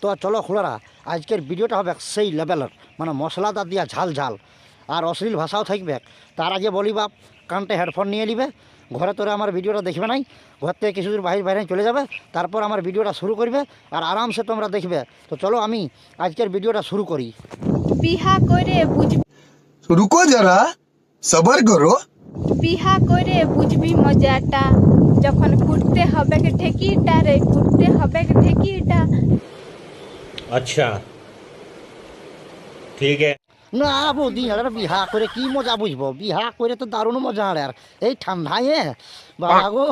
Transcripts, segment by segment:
তো চলো খুলারা আজকের ভিডিওটা হবে সেই লেভেলের মানে মশলাদার দিয়া ঝাল ঝাল আর অশ্লীল ভাষাও থাকবে। তার আগে বলি বাপ কানটে হেডফোন নিয়ে নিবে ঘরে তোরা আমার ভিডিওটা দেখবে নাই ঘর থেকে কিছুদিন বাইরে বাইরে চলে যাবে তারপর আমার ভিডিওটা শুরু করবে আর আরামসে তোমরা দেখবে। তো চলো আমি আজকের ভিডিওটা শুরু করি। বিহা করে রুকো যারা সবার করো। বিহা করে বুঝবি মজাটা যখন কুটতে হবে ঢেকিটা রে কুটতে হবে ঢেকিটা। আচ্ছা। ঠিক আছে। না বৌদি আর বিহা করে কি মজা বুঝব? বিহা করে তো দারুণ মজা আর আর। এই ঠান্ডায় বাবা গো।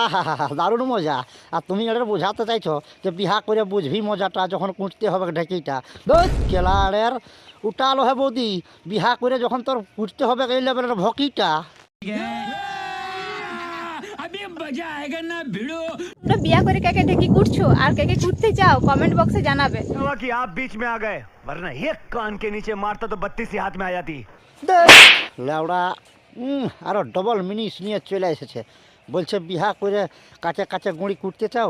আহা দারুণ মজা। আর তুমি এটা বোঝাতে চাইছো যে বিহা করে বুঝবি মজাটা যখন কুঁচতে হবে ঢেঁকিটা। কেলা আর। উঠালো হে বৌদি, বিহা করে যখন তোর কুঁচতে হবে এই লেভেলের ভকিটা। তোমরা বিয়া করে কাকে ঢেকি কুটছো আর কাকে কুটতে চাও কমেন্ট বক্সে জানাবে हुआ कि आप बीच में आ गए वरना एक कान के नीचे मारता तो बत्तीस ही हाथ में आ जाती লেওড়া উম, আরো ডবল মিনিস নিয়ে চলে এসেছে বলছে বিহা করে কাছে কাছে গুঁড়ি কুটতে চাও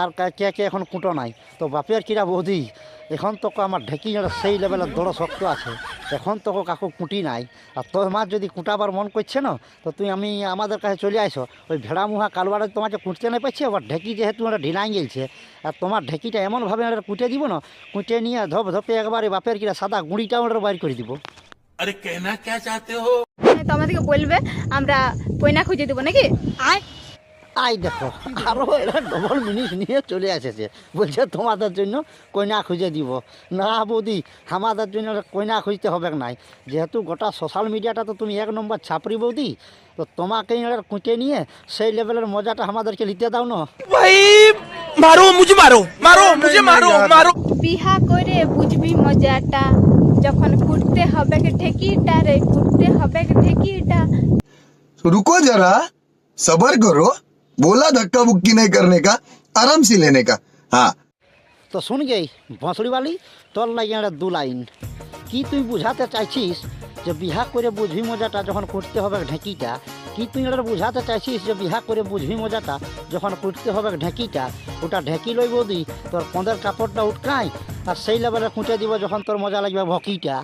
আর কে কে এখন কুটো নাই। তো বাপের কিরা বৌদি এখন তো আমার ঢেকি সেই লেভেলের দড় শক্ত আছে। এখন তো কাকু কুটি নাই। আর তোর মাছ যদি কুটাবার মন করছে না তো তুই আমি আমাদের কাছে চলে আইসো। ওই ভেড়া মুহা কালবারে তোমাকে কুটতে না পারছি আবার ঢেঁকি যেহেতু ওটা ঢিলাই গেলছে আর তোমার ঢেঁকিটা এমনভাবে ওটা কুটে দিব না কুটে নিয়ে ধপ ধপে একবারে বাপের কিরা সাদা গুঁড়িটা ওটা বাইর করে দিব। আরে কেনা কে চাতে হো? তোমাদেরকে বলবে আমরা কইনা খুঁজে দেবো নাকি? আয় আই দেখো আরও এরা ডবল জিনিস নিয়ে চলে এসেছে। বলছে তোমাদের জন্য কইনা খুঁজে দিব। না বৌদি আমাদের জন্য কইনা খুঁজতে হবে নাই। যেহেতু গোটা সোশ্যাল মিডিয়াটা তো তুমি এক নম্বর ছাপরি বৌদি তো তোমাকে এনার কুঁটে নিয়ে সেই লেভেলের মজাটা আমাদেরকে নিতে দাও না? ভাই মারো মুঝে মারো মারো মুঝে মারো মারো। বিহা করে বুঝবি মজাটা যখন কুটতে হবে ঠেকিটা রে কুটতে হবে ঠেকিটা। রুকো যারা সবার করো। बोला धक्का बुक्की नहीं करने का आराम से लेने का हाँ তো শুন গেই ভঁসড়িবালি তোর লাগে একটা দু লাইন কি তুই বুঝাতে চাইছিস যে বিহা করে বুঝবি মজাটা যখন করতে হবে ঢেঁকিটা কি তুই এটা বুঝাতে চাইছিস যে বিহা করে বুঝবি মজাটা যখন করতে হবে ঢেঁকিটা ওটা ঢেঁকি লই বৌদি তোর পঁদের কাপড়টা উটকাই আর সেই লেভেলে খুঁটে দিব যখন তোর মজা লাগবে ভকিটা